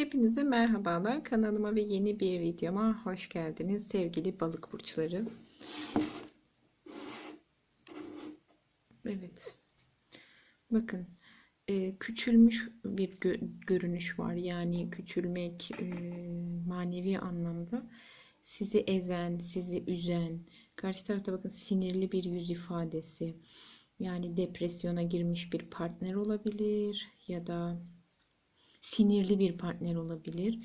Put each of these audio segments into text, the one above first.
Hepinize merhabalar. Kanalıma ve yeni bir videoma hoş geldiniz sevgili balık burçları. Evet. Bakın e, küçülmüş bir gö- görünüş var. Yani küçülmek e, manevi anlamda sizi ezen, sizi üzen, karşı tarafta bakın sinirli bir yüz ifadesi. Yani depresyona girmiş bir partner olabilir ya da sinirli bir partner olabilir.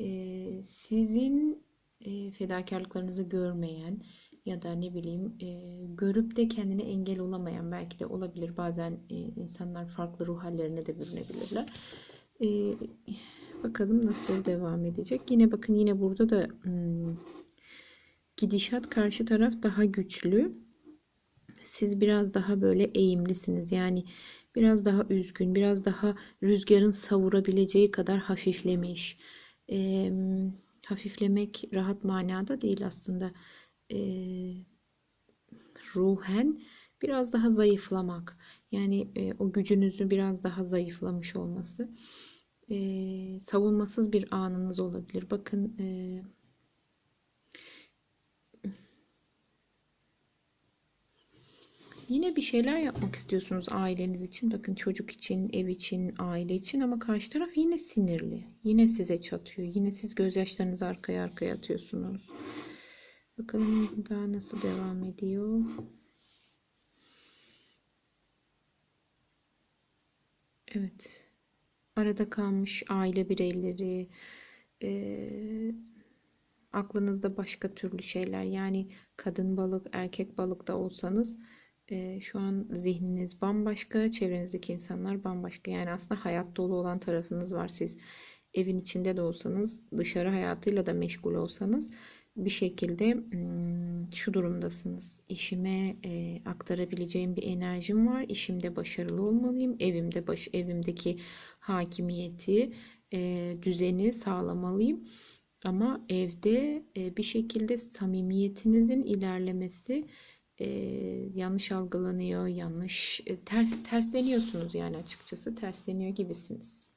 Ee, sizin e, fedakarlıklarınızı görmeyen ya da ne bileyim e, görüp de kendine engel olamayan belki de olabilir. Bazen e, insanlar farklı ruh hallerine de bürünebilirler. E, bakalım nasıl devam edecek. Yine bakın yine burada da hmm, gidişat karşı taraf daha güçlü. Siz biraz daha böyle eğimlisiniz. Yani biraz daha üzgün, biraz daha rüzgarın savurabileceği kadar hafiflemiş. E, hafiflemek rahat manada değil aslında. E, ruhen biraz daha zayıflamak. Yani e, o gücünüzü biraz daha zayıflamış olması. E, savunmasız bir anınız olabilir. Bakın e, Yine bir şeyler yapmak istiyorsunuz aileniz için. Bakın çocuk için, ev için, aile için ama karşı taraf yine sinirli. Yine size çatıyor. Yine siz gözyaşlarınızı arkaya arkaya atıyorsunuz. Bakalım daha nasıl devam ediyor. Evet. Arada kalmış aile bireyleri, e, aklınızda başka türlü şeyler yani kadın balık, erkek balık da olsanız şu an zihniniz bambaşka, çevrenizdeki insanlar bambaşka. Yani aslında hayat dolu olan tarafınız var. Siz evin içinde de olsanız, dışarı hayatıyla da meşgul olsanız bir şekilde şu durumdasınız. İşime aktarabileceğim bir enerjim var. İşimde başarılı olmalıyım. Evimde baş, evimdeki hakimiyeti, düzeni sağlamalıyım. Ama evde bir şekilde samimiyetinizin ilerlemesi e, yanlış algılanıyor, yanlış e, ters tersleniyorsunuz yani açıkçası tersleniyor gibisiniz.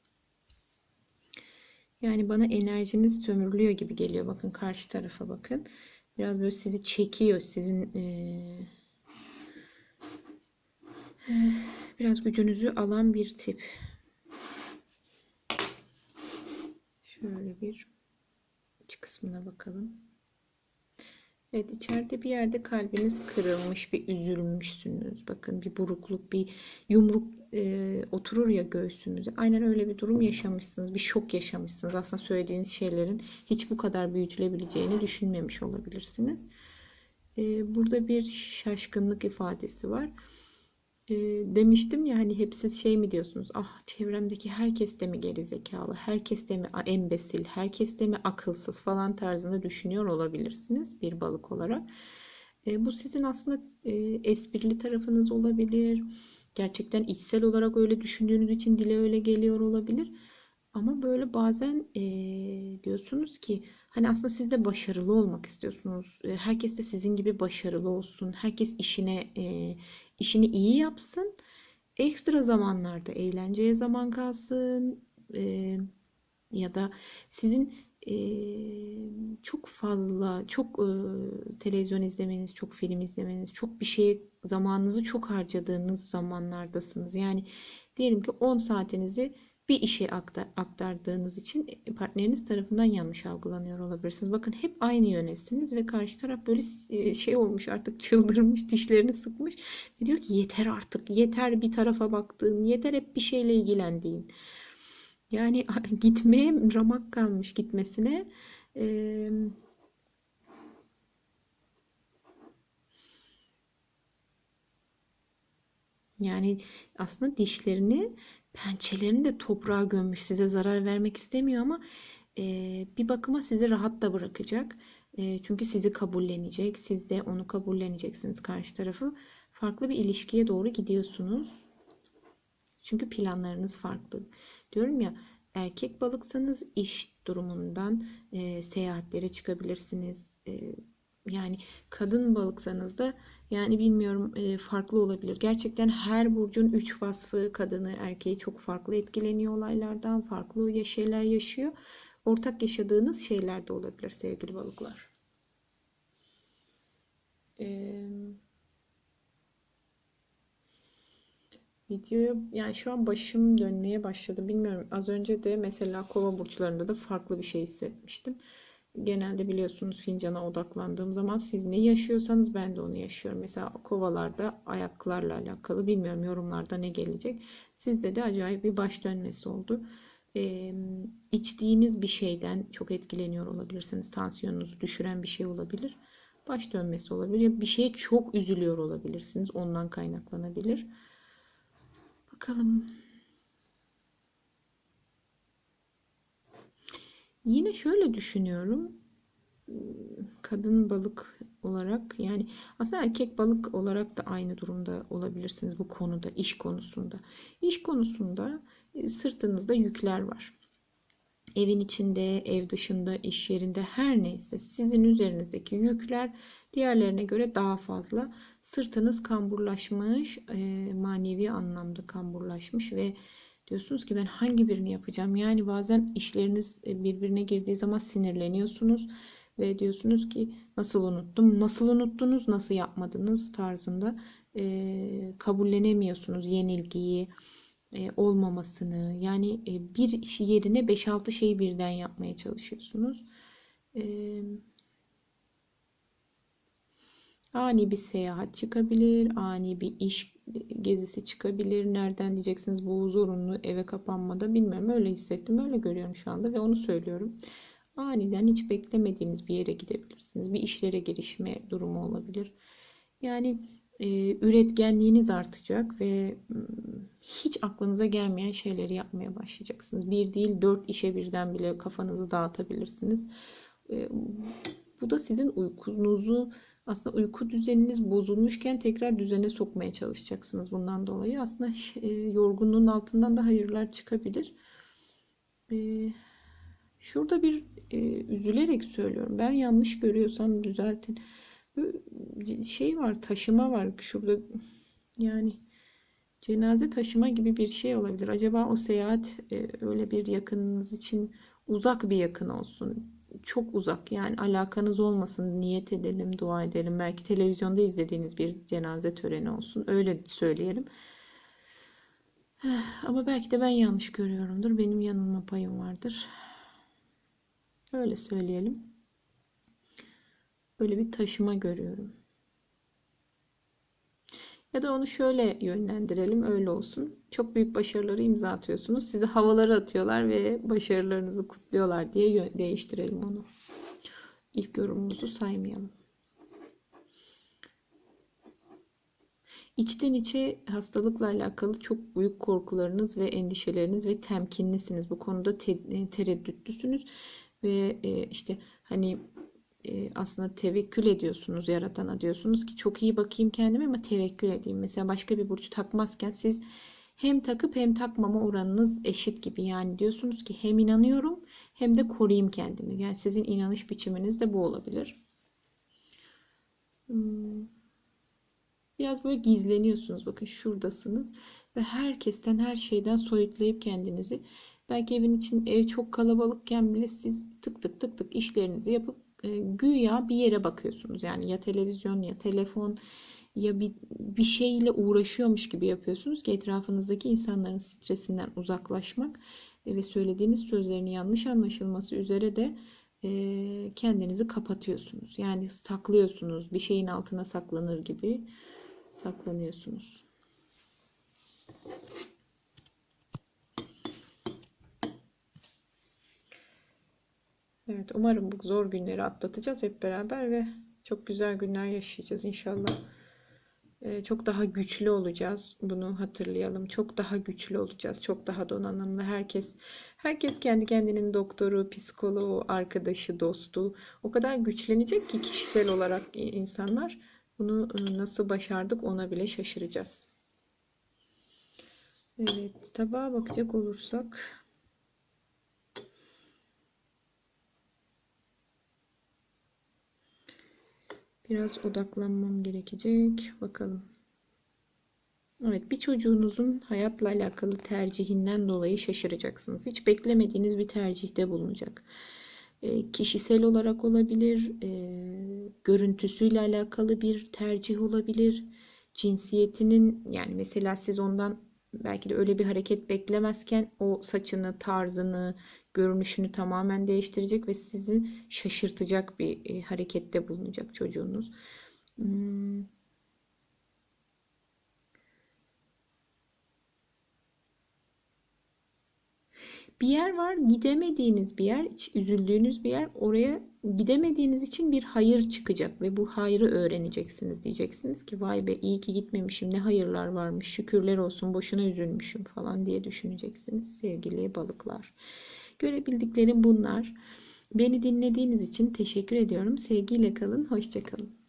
Yani bana enerjiniz sömürülüyor gibi geliyor. Bakın karşı tarafa bakın. Biraz böyle sizi çekiyor. Sizin e, biraz gücünüzü alan bir tip. Şöyle bir iç kısmına bakalım. Evet içeride bir yerde kalbiniz kırılmış, bir üzülmüşsünüz. Bakın bir burukluk, bir yumruk e, oturur ya göğsünüze. Aynen öyle bir durum yaşamışsınız. Bir şok yaşamışsınız. Aslında söylediğiniz şeylerin hiç bu kadar büyütülebileceğini düşünmemiş olabilirsiniz. E, burada bir şaşkınlık ifadesi var e, demiştim ya hani hep siz şey mi diyorsunuz? Ah çevremdeki herkes de mi geri zekalı? Herkes de mi embesil? Herkes de mi akılsız falan tarzında düşünüyor olabilirsiniz bir balık olarak. E, bu sizin aslında e, esprili tarafınız olabilir. Gerçekten içsel olarak öyle düşündüğünüz için dile öyle geliyor olabilir. Ama böyle bazen e, diyorsunuz ki hani aslında siz de başarılı olmak istiyorsunuz. E, herkes de sizin gibi başarılı olsun. Herkes işine e, işini iyi yapsın. Ekstra zamanlarda eğlenceye zaman kalsın. E, ya da sizin e, çok fazla çok e, televizyon izlemeniz, çok film izlemeniz, çok bir şeye zamanınızı çok harcadığınız zamanlardasınız. Yani diyelim ki 10 saatinizi bir işe aktardığınız için partneriniz tarafından yanlış algılanıyor olabilirsiniz. Bakın hep aynı yönesiniz ve karşı taraf böyle e, şey olmuş artık çıldırmış, dişlerini sıkmış ve diyor ki yeter artık, yeter bir tarafa baktığın, yeter hep bir şeyle ilgilendiğin. Yani gitmeye ramak kalmış gitmesine. Ee, yani aslında dişlerini pençelerini de toprağa gömmüş. Size zarar vermek istemiyor ama e, bir bakıma sizi rahat da bırakacak. E, çünkü sizi kabullenecek. Siz de onu kabulleneceksiniz karşı tarafı. Farklı bir ilişkiye doğru gidiyorsunuz. Çünkü planlarınız farklı. Diyorum ya erkek balıksanız iş durumundan e, seyahatlere çıkabilirsiniz. E, yani kadın balıksanız da yani bilmiyorum e, farklı olabilir. Gerçekten her burcun üç vasfı kadını erkeği çok farklı etkileniyor olaylardan. Farklı şeyler yaşıyor. Ortak yaşadığınız şeyler de olabilir sevgili balıklar. Eee Videoya yani şu an başım dönmeye başladı. Bilmiyorum. Az önce de mesela kova burçlarında da farklı bir şey hissetmiştim. Genelde biliyorsunuz fincana odaklandığım zaman siz ne yaşıyorsanız ben de onu yaşıyorum. Mesela kovalarda ayaklarla alakalı bilmiyorum yorumlarda ne gelecek. Sizde de acayip bir baş dönmesi oldu. Ee, içtiğiniz bir şeyden çok etkileniyor olabilirsiniz. Tansiyonunuzu düşüren bir şey olabilir. Baş dönmesi olabilir. Bir şeye çok üzülüyor olabilirsiniz. Ondan kaynaklanabilir. Bakalım. Yine şöyle düşünüyorum. Kadın balık olarak yani aslında erkek balık olarak da aynı durumda olabilirsiniz bu konuda, iş konusunda. İş konusunda sırtınızda yükler var. Evin içinde, ev dışında, iş yerinde her neyse sizin üzerinizdeki yükler diğerlerine göre daha fazla. Sırtınız kamburlaşmış, manevi anlamda kamburlaşmış ve diyorsunuz ki ben hangi birini yapacağım? Yani bazen işleriniz e, birbirine girdiği zaman sinirleniyorsunuz ve diyorsunuz ki nasıl unuttum, nasıl unuttunuz, nasıl yapmadınız tarzında e, kabullenemiyorsunuz yenilgiyi e, olmamasını yani e, bir yerine 5-6 şeyi birden yapmaya çalışıyorsunuz. E, ani bir seyahat çıkabilir, ani bir iş gezisi çıkabilir. Nereden diyeceksiniz bu zorunlu eve kapanmada bilmem öyle hissettim öyle görüyorum şu anda ve onu söylüyorum. Aniden hiç beklemediğiniz bir yere gidebilirsiniz. Bir işlere girişme durumu olabilir. Yani e, üretkenliğiniz artacak ve hiç aklınıza gelmeyen şeyleri yapmaya başlayacaksınız. Bir değil dört işe birden bile kafanızı dağıtabilirsiniz. E, bu da sizin uykunuzu aslında uyku düzeniniz bozulmuşken tekrar düzene sokmaya çalışacaksınız bundan dolayı. Aslında e, yorgunluğun altından da hayırlar çıkabilir. E, şurada bir e, üzülerek söylüyorum. Ben yanlış görüyorsam düzeltin. Şey var, taşıma var şurada. Yani cenaze taşıma gibi bir şey olabilir. Acaba o seyahat öyle bir yakınınız için uzak bir yakın olsun çok uzak. Yani alakanız olmasın niyet edelim dua edelim. Belki televizyonda izlediğiniz bir cenaze töreni olsun. Öyle söyleyelim. Ama belki de ben yanlış görüyorumdur. Benim yanılma payım vardır. Öyle söyleyelim. Böyle bir taşıma görüyorum ya da onu şöyle yönlendirelim öyle olsun. Çok büyük başarıları imza atıyorsunuz. Sizi havalara atıyorlar ve başarılarınızı kutluyorlar diye değiştirelim onu. İlk yorumumuzu saymayalım. İçten içe hastalıkla alakalı çok büyük korkularınız ve endişeleriniz ve temkinlisiniz. Bu konuda te tereddütlüsünüz ve e, işte hani e, aslında tevekkül ediyorsunuz yaratana diyorsunuz ki çok iyi bakayım kendime ama tevekkül edeyim. Mesela başka bir burcu takmazken siz hem takıp hem takmama oranınız eşit gibi. Yani diyorsunuz ki hem inanıyorum hem de koruyayım kendimi. Yani sizin inanış biçiminiz de bu olabilir. Hmm. Biraz böyle gizleniyorsunuz. Bakın şuradasınız ve herkesten her şeyden soyutlayıp kendinizi belki evin için ev çok kalabalıkken bile siz tık tık tık tık işlerinizi yapıp e, güya bir yere bakıyorsunuz. Yani ya televizyon ya telefon ya bir, bir şeyle uğraşıyormuş gibi yapıyorsunuz ki etrafınızdaki insanların stresinden uzaklaşmak ve söylediğiniz sözlerin yanlış anlaşılması üzere de e, kendinizi kapatıyorsunuz. Yani saklıyorsunuz. Bir şeyin altına saklanır gibi saklanıyorsunuz. Evet umarım bu zor günleri atlatacağız hep beraber ve çok güzel günler yaşayacağız inşallah. Ee, çok daha güçlü olacağız. Bunu hatırlayalım. Çok daha güçlü olacağız. Çok daha donanımlı. Herkes herkes kendi kendinin doktoru, psikoloğu, arkadaşı, dostu. O kadar güçlenecek ki kişisel olarak insanlar bunu ıı, nasıl başardık ona bile şaşıracağız. Evet, tabağa bakacak olursak Biraz odaklanmam gerekecek. Bakalım. Evet, bir çocuğunuzun hayatla alakalı tercihinden dolayı şaşıracaksınız. Hiç beklemediğiniz bir tercihte bulunacak. E, kişisel olarak olabilir, e, görüntüsüyle alakalı bir tercih olabilir. Cinsiyetinin yani mesela siz ondan belki de öyle bir hareket beklemezken o saçını, tarzını, görünüşünü tamamen değiştirecek ve sizi şaşırtacak bir e, harekette bulunacak çocuğunuz. Hmm. Bir yer var, gidemediğiniz bir yer, hiç üzüldüğünüz bir yer. Oraya gidemediğiniz için bir hayır çıkacak ve bu hayrı öğreneceksiniz. Diyeceksiniz ki vay be iyi ki gitmemişim, ne hayırlar varmış, şükürler olsun, boşuna üzülmüşüm falan diye düşüneceksiniz sevgili balıklar. Görebildiklerim bunlar. Beni dinlediğiniz için teşekkür ediyorum. Sevgiyle kalın, hoşça kalın.